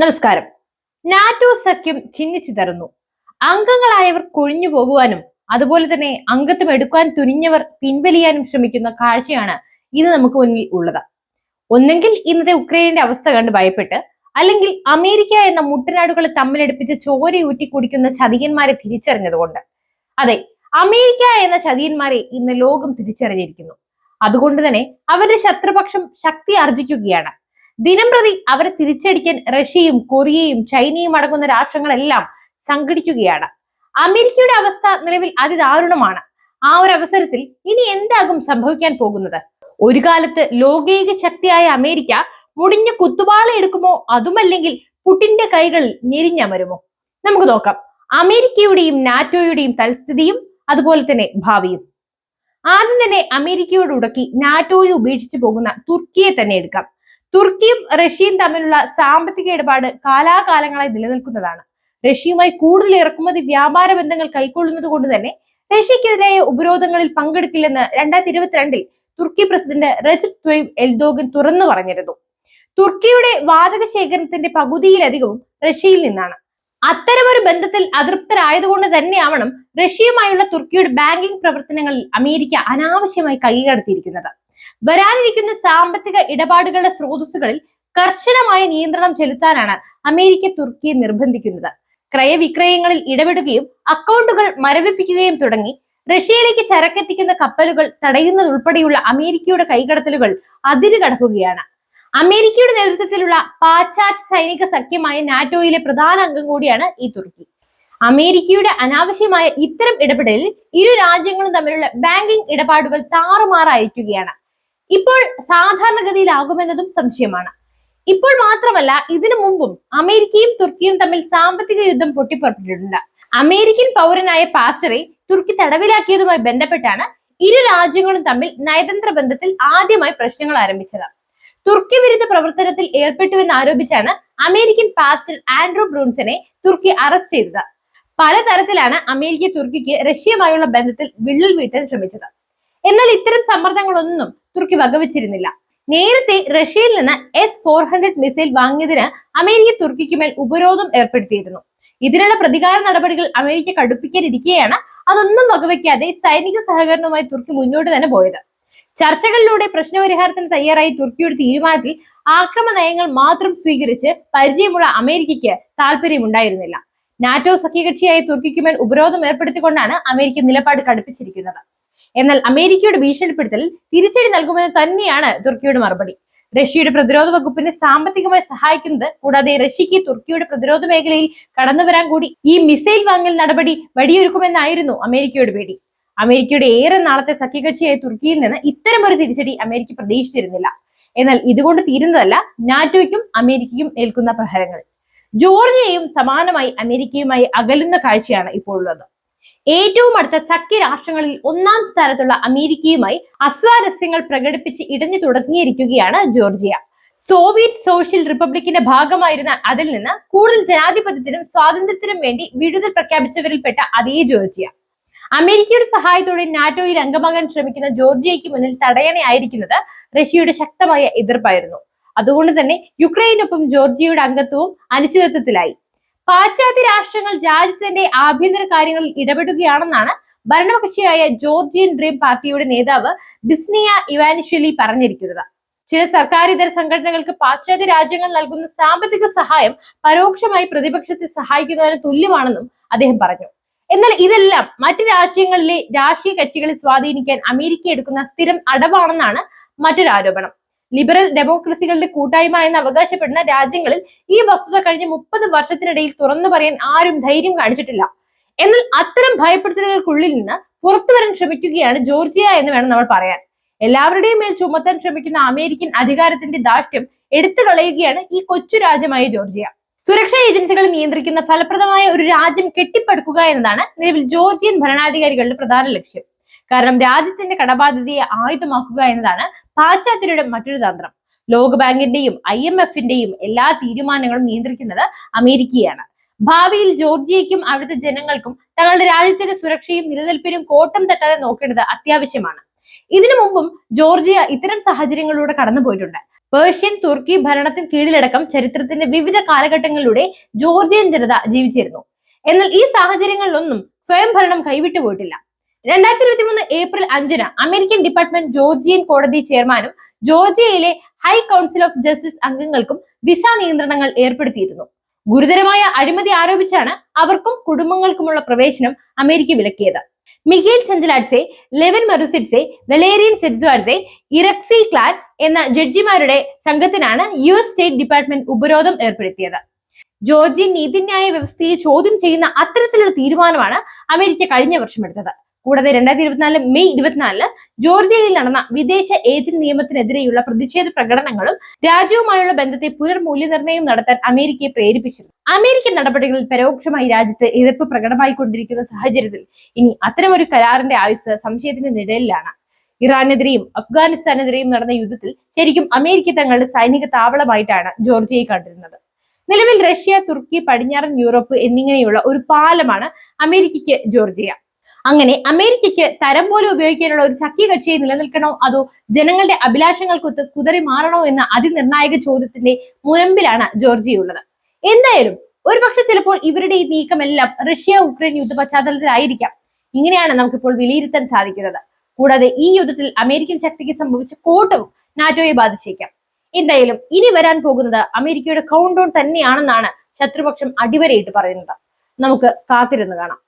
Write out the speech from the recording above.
നമസ്കാരം. നാറ്റോ സഖ്യം ചിഹ്നിച്ചിതറുന്നു അംഗങ്ങളായവർ കൊഴിഞ്ഞു പോകുവാനും അതുപോലെ തന്നെ അംഗത്വം എടുക്കാൻ തുനിഞ്ഞവർ പിൻവലിയാനും ശ്രമിക്കുന്ന കാഴ്ചയാണ് ഇത് നമുക്ക് മുന്നിൽ ഉള്ളത്. ഒന്നെങ്കിൽ ഇന്നത്തെ ഉക്രൈനിന്റെ അവസ്ഥ കണ്ട് ഭയപ്പെട്ട് അല്ലെങ്കിൽ അമേരിക്ക എന്ന മുട്ടനാടുകളെ തമ്മിലടുപ്പിച്ച് ചോരയൂറ്റി കുടിക്കുന്ന ചതിയന്മാരെ തിരിച്ചറിഞ്ഞതുകൊണ്ട്. അതെ അമേരിക്ക എന്ന ചതിയന്മാരെ ഇന്ന് ലോകം തിരിച്ചറിഞ്ഞിരിക്കുന്നു. അതുകൊണ്ട് തന്നെ അവരുടെ ശത്രുപക്ഷം ശക്തി ആർജിക്കുകയാണ്. ദിനം പ്രതി അവരെ തിരിച്ചടിക്കാൻ റഷ്യയും കൊറിയയും ചൈനയും അടങ്ങുന്ന രാഷ്ട്രങ്ങളെല്ലാം സംഘടിക്കുകയാണ്. അമേരിക്കയുടെ അവസ്ഥ നിലവിൽ അതിദാരുണമാണ്. ആ ഒരു അവസരത്തിൽ ഇനി എന്താകും സംഭവിക്കാൻ പോകുന്നത്? ഒരു കാലത്ത് ലോകൈക ശക്തിയായ അമേരിക്ക മുടിഞ്ഞ കുത്തുപാള എടുക്കുമോ? അതുമല്ലെങ്കിൽ പുടിന്റെ കൈകളിൽ ഞെരിഞ്ഞമരുമോ? നമുക്ക് നോക്കാം. അമേരിക്കയുടെയും നാറ്റോയുടെയും തൽസ്ഥിതിയും അതുപോലെ തന്നെ ഭാവിയും. ആദ്യം തന്നെ അമേരിക്കയോട് ഉടക്കി നാറ്റോയെ ഉപേക്ഷിച്ചു പോകുന്ന തുർക്കിയെ തന്നെ എടുക്കാം. തുർക്കിയും റഷ്യയും തമ്മിലുള്ള സാമ്പത്തിക ഇടപാട് കാലാകാലങ്ങളായി നിലനിൽക്കുന്നതാണ്. റഷ്യയുമായി കൂടുതൽ ഇറക്കുമതി വ്യാപാര ബന്ധങ്ങൾ കൈക്കൊള്ളുന്നത് കൊണ്ട് തന്നെ റഷ്യക്കെതിരായ ഉപരോധങ്ങളിൽ പങ്കെടുക്കില്ലെന്ന് രണ്ടായിരത്തി ഇരുപത്തിരണ്ടിൽ തുർക്കി പ്രസിഡന്റ് റജബ് ത്വയ്ബ് എൽദോഗൻ തുറന്നു പറഞ്ഞിരുന്നു. തുർക്കിയുടെ വാതക ശേഖരണത്തിന്റെ പകുതിയിലധികവും റഷ്യയിൽ നിന്നാണ്. അത്തരമൊരു ബന്ധത്തിൽ അതൃപ്തരായതുകൊണ്ട് തന്നെയാവണം റഷ്യയുമായുള്ള തുർക്കിയുടെ ബാങ്കിംഗ് പ്രവർത്തനങ്ങളിൽ അമേരിക്ക അനാവശ്യമായി കൈകടത്തിയിരിക്കുന്നത്. വരാനിരിക്കുന്ന സാമ്പത്തിക ഇടപാടുകളുടെ സ്രോതസ്സുകളിൽ കർശനമായ നിയന്ത്രണം ചെലുത്താനാണ് അമേരിക്ക തുർക്കിയെ നിർബന്ധിക്കുന്നത്. ക്രയവിക്രയങ്ങളിൽ ഇടപെടുകയും അക്കൗണ്ടുകൾ മരവിപ്പിക്കുകയും തുടങ്ങി റഷ്യയിലേക്ക് ചരക്കെത്തിക്കുന്ന കപ്പലുകൾ തടയുന്നതുൾപ്പെടെയുള്ള അമേരിക്കയുടെ കൈകടത്തലുകൾ അതിര് കടക്കുകയാണ് അമേരിക്കയുടെ നേതൃത്വത്തിലുള്ള പാശ്ചാത്യ സൈനിക സഖ്യമായ നാറ്റോയിലെ പ്രധാന അംഗം കൂടിയാണ് ഈ തുർക്കി. അമേരിക്കയുടെ അനാവശ്യമായ ഇത്തരം ഇടപെടലിൽ ഇരു രാജ്യങ്ങളും തമ്മിലുള്ള ബാങ്കിംഗ് ഇടപാടുകൾ താറുമാറായിരിക്കുകയാണ്. ഇപ്പോൾ സാധാരണഗതിയിലാകുമെന്നതും സംശയമാണ്. ഇപ്പോൾ മാത്രമല്ല ഇതിനു മുമ്പും അമേരിക്കയും തുർക്കിയും തമ്മിൽ സാമ്പത്തിക യുദ്ധം പൊട്ടിപ്പുറപ്പെട്ടിട്ടുണ്ട്. അമേരിക്കൻ പൗരനായ പാസ്റ്ററെ തുർക്കി തടവിലാക്കിയതുമായി ബന്ധപ്പെട്ടാണ് ഇരു രാജ്യങ്ങളും തമ്മിൽ നയതന്ത്ര ബന്ധത്തിൽ ആദ്യമായി പ്രശ്നങ്ങൾ ആരംഭിച്ചത്. തുർക്കി വിരുദ്ധ പ്രവർത്തനത്തിൽ ഏർപ്പെട്ടുവെന്ന് ആരോപിച്ചാണ് അമേരിക്കൻ പാസ്റ്റർ ആൻഡ്രൂ ബ്രൂൺസിനെ തുർക്കി അറസ്റ്റ് ചെയ്തത്. പലതരത്തിലാണ് അമേരിക്ക തുർക്കിക്ക് റഷ്യയുമായുള്ള ബന്ധത്തിൽ വിള്ളൽ വീട്ടാൻ ശ്രമിച്ചത്. എന്നാൽ ഇത്തരം സമ്മർദ്ദങ്ങളൊന്നും തുർക്കി വകവച്ചിരുന്നില്ല. നേരത്തെ റഷ്യയിൽ നിന്ന് എസ് ഫോർ ഹൺഡ്രഡ് മിസൈൽ വാങ്ങിയതിന് അമേരിക്ക തുർക്കിക്ക് മേൽ ഉപരോധം ഏർപ്പെടുത്തിയിരുന്നു. ഇതിനുള്ള പ്രതികാര നടപടികൾ അമേരിക്ക കടുപ്പിക്കാനിരിക്കെയാണ് അതൊന്നും വകവയ്ക്കാതെ സൈനിക സഹകരണവുമായി തുർക്കി മുന്നോട്ട് തന്നെ പോയത്. ചർച്ചകളിലൂടെ പ്രശ്നപരിഹാരത്തിന് തയ്യാറായി തുർക്കിയുടെ തീരുമാനത്തിൽ ആക്രമണയങ്ങൾ മാത്രം സ്വീകരിച്ച് പരിചയമുള്ള അമേരിക്കയ്ക്ക് താല്പര്യമുണ്ടായിരുന്നില്ല നാറ്റോ സഖ്യകക്ഷിയായ തുർക്കിക്കുമേൽ ഉപരോധം ഏർപ്പെടുത്തിക്കൊണ്ടാണ് അമേരിക്ക നിലപാട് കടുപ്പിച്ചിരിക്കുന്നത്. എന്നാൽ അമേരിക്കയുടെ ഭീഷണിപ്പെടുത്തൽ തിരിച്ചടി നൽകുമെന്ന് തന്നെയാണ് തുർക്കിയുടെ മറുപടി. റഷ്യയുടെ പ്രതിരോധ വകുപ്പിനെ സാമ്പത്തികമായി സഹായിക്കുന്നത് കൂടാതെ റഷ്യക്ക് തുർക്കിയുടെ പ്രതിരോധ മേഖലയിൽ കടന്നു വരാൻ കൂടി ഈ മിസൈൽ വാങ്ങൽ നടപടി വഴിയൊരുക്കുമെന്നായിരുന്നു അമേരിക്കയുടെ പേടി. അമേരിക്കയുടെ ഏറെ നാളത്തെ സഖ്യകക്ഷിയായ തുർക്കിയിൽ നിന്ന് ഇത്തരം ഒരു തിരിച്ചടി അമേരിക്ക പ്രതീക്ഷിച്ചിരുന്നില്ല. എന്നാൽ ഇതുകൊണ്ട് തീരുന്നതല്ല നാറ്റോയ്ക്കും അമേരിക്കയും ഏൽക്കുന്ന പ്രഹരങ്ങൾ. ജോർജിയയും സമാനമായി അമേരിക്കയുമായി അകലുന്ന കാഴ്ചയാണ് ഇപ്പോൾ ഉള്ളത്. ഏറ്റവും അടുത്ത സഖ്യ രാഷ്ട്രങ്ങളിൽ ഒന്നാം സ്ഥാനത്തുള്ള അമേരിക്കയുമായി അസ്വാരസ്യങ്ങൾ പ്രകടിപ്പിച്ച് ഇടഞ്ഞു തുടങ്ങിയിരിക്കുകയാണ് ജോർജിയ. സോവിയറ്റ് സോഷ്യൽ റിപ്പബ്ലിക്കിന്റെ ഭാഗമായിരുന്ന അതിൽ നിന്ന് കൂടുതൽ ജനാധിപത്യത്തിനും സ്വാതന്ത്ര്യത്തിനും വേണ്ടി വിടുതൽ പ്രഖ്യാപിച്ചവരിൽപ്പെട്ട അതേ ജോർജിയ. അമേരിക്കയുടെ സഹായത്തോടെ നാറ്റോയിൽ അംഗമാകാൻ ശ്രമിക്കുന്ന ജോർജിയയ്ക്ക് മുന്നിൽ തടയണയായിരിക്കുന്നത് റഷ്യയുടെ ശക്തമായ എതിർപ്പായിരുന്നു. അതുകൊണ്ട് തന്നെ യുക്രൈനൊപ്പം ജോർജിയയുടെ അംഗത്വവും അനിശ്ചിതത്വത്തിലായി. പാശ്ചാത്യ രാഷ്ട്രങ്ങൾ രാജ്യത്തിന്റെ ആഭ്യന്തര കാര്യങ്ങളിൽ ഇടപെടുകയാണെന്നാണ് ഭരണകക്ഷിയായ ജോർജിയൻ ഡ്രീം പാർട്ടിയുടെ നേതാവ് ഡിസ്നിയ ഇവാനിഷ്വലി പറഞ്ഞിരിക്കുന്നത്. ചില സർക്കാരിതര സംഘടനകൾക്ക് പാശ്ചാത്യ രാജ്യങ്ങൾ നൽകുന്ന സാമ്പത്തിക സഹായം പരോക്ഷമായി പ്രതിപക്ഷത്തെ സഹായിക്കുന്നതിന് തുല്യമാണെന്നും അദ്ദേഹം പറഞ്ഞു. എന്നാൽ ഇതെല്ലാം മറ്റ് രാജ്യങ്ങളിലെ രാഷ്ട്രീയ കക്ഷികളെ സ്വാധീനിക്കാൻ അമേരിക്ക എടുക്കുന്ന സ്ഥിരം അടവാണെന്നാണ് മറ്റൊരു ആരോപണം ലിബറൽ ഡെമോക്രസികളുടെ കൂട്ടായ്മ എന്ന് അവകാശപ്പെടുന്ന രാജ്യങ്ങളിൽ ഈ വസ്തുത കഴിഞ്ഞ മുപ്പത് വർഷത്തിനിടയിൽ തുറന്നു പറയാൻ ആരും ധൈര്യം കാണിച്ചിട്ടില്ല. എന്നാൽ അത്തരം ഭയപ്പെടുത്തലുകൾക്കുള്ളിൽ നിന്ന് പുറത്തു വരാൻ ശ്രമിക്കുകയാണ് ജോർജിയ എന്ന് വേണം നമ്മൾ പറയാൻ. എല്ലാവരുടെയും മേൽ ചുമത്താൻ ശ്രമിക്കുന്ന അമേരിക്കൻ അധികാരത്തിന്റെ ദാഷ്ട്യം എടുത്തു കളയുകയാണ് ഈ കൊച്ചു രാജ്യമായ ജോർജിയ. സുരക്ഷാ ഏജൻസികളെ നിയന്ത്രിക്കുന്ന ഫലപ്രദമായ ഒരു രാജ്യം കെട്ടിപ്പടുക്കുക എന്നതാണ് നിലവിൽ ജോർജിയൻ ഭരണാധികാരികളുടെ പ്രധാന ലക്ഷ്യം. കാരണം രാജ്യത്തിന്റെ കടബാധ്യതയെ ആയുധമാക്കുക എന്നതാണ് പാശ്ചാത്യരുടെ മറ്റൊരു തന്ത്രം. ലോകബാങ്കിന്റെയും ഐ എം എഫിന്റെയും എല്ലാ തീരുമാനങ്ങളും നിയന്ത്രിക്കുന്നത് അമേരിക്കയാണ്. ഭാവിയിൽ ജോർജിയയ്ക്കും അവിടുത്തെ ജനങ്ങൾക്കും തങ്ങളുടെ രാജ്യത്തിന്റെ സുരക്ഷയും നിലനിൽപ്പിനും കോട്ടം തട്ടാതെ നോക്കേണ്ടത് അത്യാവശ്യമാണ്. ഇതിനു മുമ്പും ജോർജിയ ഇത്തരം സാഹചര്യങ്ങളിലൂടെ കടന്നു പോയിട്ടുണ്ട്. പേർഷ്യൻ തുർക്കി ഭരണത്തിന് കീഴിലടക്കം ചരിത്രത്തിന്റെ വിവിധ കാലഘട്ടങ്ങളിലൂടെ ജോർജിയൻ ജനത ജീവിച്ചിരുന്നു. എന്നാൽ ഈ സാഹചര്യങ്ങളിലൊന്നും സ്വയം ഭരണം കൈവിട്ടു പോയിട്ടില്ല. രണ്ടായിരത്തി ഇരുപത്തി മൂന്ന് ഏപ്രിൽ അഞ്ചിന് അമേരിക്കൻ ഡിപ്പാർട്ട്മെന്റ് ജോർജിയൻ കോടതി ചെയർമാനും ജോർജിയയിലെ ഹൈ കൗൺസിൽ ഓഫ് ജസ്റ്റിസ് അംഗങ്ങൾക്കും വിസ നിയന്ത്രണങ്ങൾ ഏർപ്പെടുത്തിയിരുന്നു. ഗുരുതരമായ അഴിമതി ആരോപിച്ചാണ് അവർക്കും കുടുംബങ്ങൾക്കുമുള്ള പ്രവേശനം America വിലക്കിയത്. Mikheil Chinchaladze Levan Murusidze Valerian Tsertsvadze Irakli clan എന്ന ജഡ്ജിമാരുടെ സംഘത്തിനാണ് യു എസ് സ്റ്റേറ്റ് ഡിപ്പാർട്ട്മെന്റ് ഉപരോധം ഏർപ്പെടുത്തിയത്. ജോർജിയൻ നീതിന്യായ വ്യവസ്ഥയെ ചോദ്യം ചെയ്യുന്ന അത്തരത്തിലുള്ള തീരുമാനമാണ് അമേരിക്ക കഴിഞ്ഞ വർഷം എടുത്തത്. കൂടാതെ രണ്ടായിരത്തി ഇരുപത്തിനാല് മെയ് ഇരുപത്തിനാലിന് ജോർജിയയിൽ നടന്ന വിദേശ ഏജന്റ് നിയമത്തിനെതിരെയുള്ള പ്രതിഷേധ പ്രകടനങ്ങളും രാജ്യവുമായുള്ള ബന്ധത്തെ പുനർമൂല്യനിർണയം നടത്താൻ അമേരിക്കയെ പ്രേരിപ്പിച്ചിരുന്നു. അമേരിക്കൻ നടപടികളിൽ പരോക്ഷമായി രാജ്യത്ത് എതിർപ്പ് പ്രകടമായിക്കൊണ്ടിരിക്കുന്ന സാഹചര്യത്തിൽ ഇനി അത്തരമൊരു കരാറിന്റെ ആയുസ് സംശയത്തിന്റെ നിഴലിലാണ്. ഇറാനെതിരെയും അഫ്ഗാനിസ്ഥാനെതിരെയും നടന്ന യുദ്ധത്തിൽ ശരിക്കും അമേരിക്ക തങ്ങളുടെ സൈനിക താവളമായിട്ടാണ് ജോർജിയയെ കണ്ടിരുന്നത്. നിലവിൽ റഷ്യ തുർക്കി പടിഞ്ഞാറൻ യൂറോപ്പ് എന്നിങ്ങനെയുള്ള ഒരു പാലമാണ് അമേരിക്കയ്ക്ക് ജോർജിയ. അങ്ങനെ അമേരിക്കയ്ക്ക് തരം പോലെ ഉപയോഗിക്കാനുള്ള ഒരു സഖ്യകക്ഷിയെ നിലനിൽക്കണോ? അതോ ജനങ്ങളുടെ അഭിലാഷങ്ങൾക്കൊത്ത് കുതറി മാറണോ എന്ന അതിനിർണായക ചോദ്യത്തിന്റെ മുനമ്പിലാണ് ജോർജിയ ഉള്ളത് എന്തായാലും ഒരുപക്ഷെ ചിലപ്പോൾ ഇവരുടെ ഈ നീക്കമെല്ലാം റഷ്യ ഉക്രൈൻ യുദ്ധ പശ്ചാത്തലത്തിലായിരിക്കാം. ഇങ്ങനെയാണ് നമുക്കിപ്പോൾ വിലയിരുത്താൻ സാധിക്കുന്നത്. കൂടാതെ ഈ യുദ്ധത്തിൽ അമേരിക്കൻ ശക്തിക്ക് സംഭവിച്ച കോട്ടവും നാറ്റോയെ ബാധിച്ചേക്കാം. എന്തായാലും ഇനി വരാൻ പോകുന്നത് അമേരിക്കയുടെ കൗണ്ട് ഡൗൺ തന്നെയാണെന്നാണ് ശത്രുപക്ഷം അടിവരയിട്ട് പറയുന്നത്. നമുക്ക് കാത്തിരുന്ന് കാണാം.